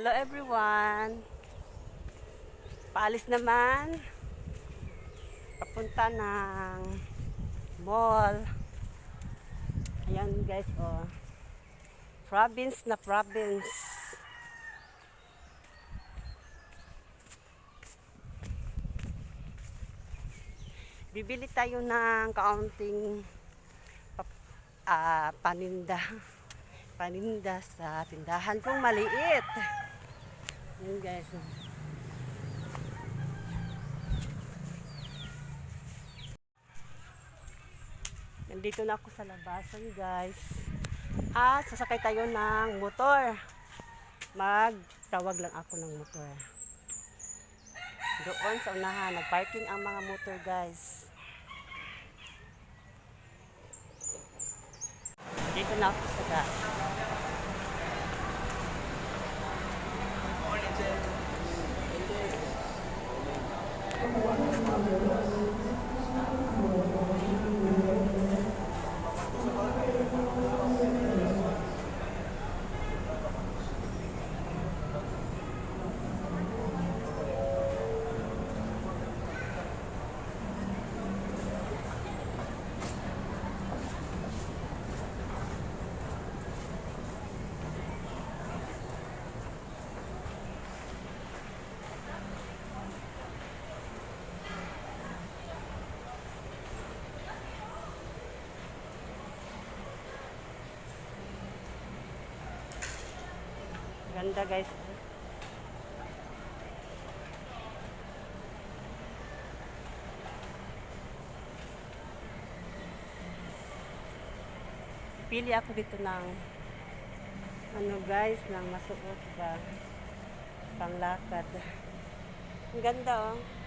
Hello everyone. Paalis naman. Papunta ng mall. Ayan guys, oh. Province na province. Bibili tayo ng kaunting ah, paninda. Paninda sa tindahan kong maliit. Yun guys. oh. Nandito na ako sa labasan guys. At sasakay tayo ng motor. Magtawag lang ako ng motor. Doon sa unahan, nagparking ang mga motor guys. Dito na ako sa gas. one. Ganda guys. Pili ako dito ng ano guys, ng masuot ba panglakad. Ang ganda oh.